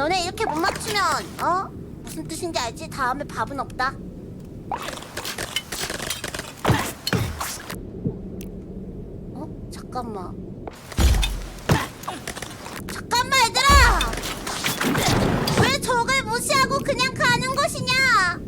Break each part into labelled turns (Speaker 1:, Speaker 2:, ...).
Speaker 1: 너네 이렇게 못 맞추면 어? 무슨 뜻인지 알지? 다음에 밥은 없다. 어? 잠깐만. 잠깐만 얘들아! 왜 적을 무시하고 그냥 가는 것이냐?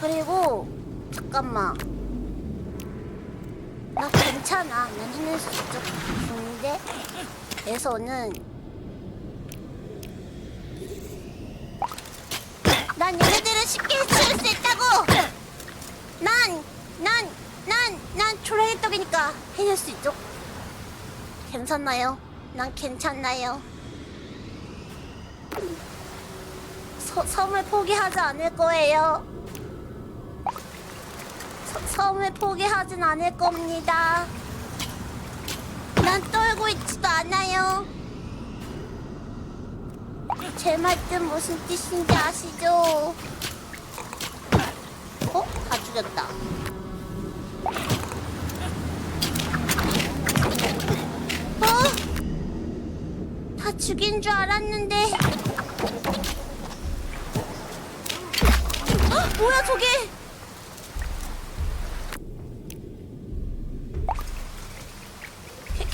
Speaker 1: 그리고 잠깐만. 나 괜찮아. 난 해낼 수 있어. 근데 에서는 난 얘네들을 쉽게 해치울 수 있다고. 난, 난, 난, 난 초라의 떡이니까 해낼 수 있죠. 괜찮나요? 난 괜찮나요? 서, 섬을 포기하지 않을 거예요. 서, 섬을 포기하진 않을 겁니다. 난 떨고 있지도 않아요. 제 말뜻 무슨 뜻인지 아시죠? 어? 다 죽였다. 어? 다 죽인 줄 알았는데. 어? 뭐야 저게?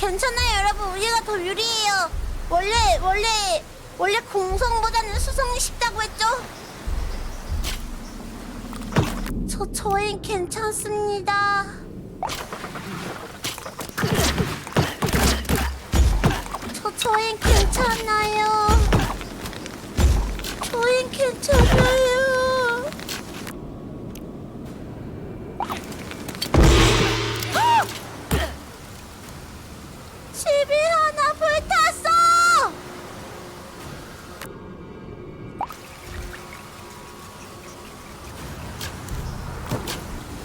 Speaker 1: 괜찮아요 여러분. 우리가 더 유리해요. 원래 원래 원래 공성보다는 수성이 쉽다고 했죠? 저 저흰 괜찮습니다. 저 저흰 괜찮아요. 저흰 괜찮아요